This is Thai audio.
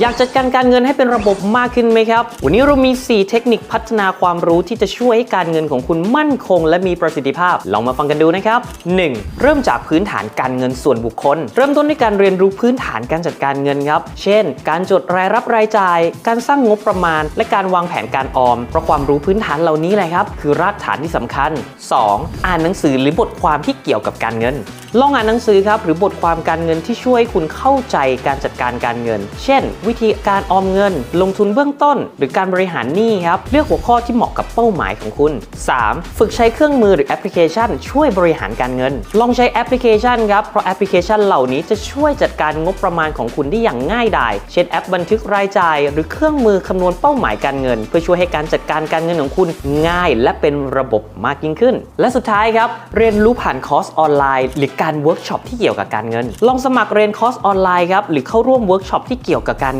อยากจัดการการเงินให้เป็นระบบมากขึ้นไหมครับ วันนี้เรามี 4 เทคนิคพัฒนาความรู้ที่จะช่วยให้การเงินของคุณมั่นคง และมีประสิทธิภาพ ลองมาฟังกันดูนะครับ 1. เริ่มจากพื้นฐานการเงินส่วนบุคคล เริ่มต้นด้วยการเรียนรู้พื้นฐานการจัดการเงินครับ เช่น การจดรายรับรายจ่าย การสร้างงบประมาณ และการวางแผนการออม เพราะความรู้พื้นฐานเหล่านี้แหละครับ คือรากฐานที่สำคัญ 2. อ่านหนังสือหรือบทความที่เกี่ยวกับการเงิน ลองอ่านหนังสือครับหรือบทความการเงินที่ช่วยให้คุณเข้าใจการจัดการการเงิน เช่นวิธีการออมเงิน ลงทุนเบื้องต้น หรือการบริหารหนี้ครับ เลือกหัวข้อที่เหมาะกับเป้าหมายของคุณ 3. ฝึกใช้เครื่องมือหรือแอปพลิเคชัน ช่วยบริหารการเงิน ลองใช้แอปพลิเคชันครับ เพราะแอปพลิเคชันเหล่านี้จะช่วยจัดการงบประมาณของคุณได้อย่างง่ายดาย เช่นแอปบันทึกรายจ่าย หรือเครื่องมือคำนวณเป้าหมายการเงิน เพื่อช่วยให้การจัดการการเงินของคุณง่าย และเป็นระบบมากยิ่งขึ้น และสุดท้ายครับเรียนรู้ผ่านคอร์สออนไลน์ หรือการเวิร์กช็อปที่เกี่ยวกับการเงิน ลองสมัครเรียนคอร์สออนไลน์ครับหรือเข้าร่วมเวิร์กช็อปที่เกี่ยวกับการ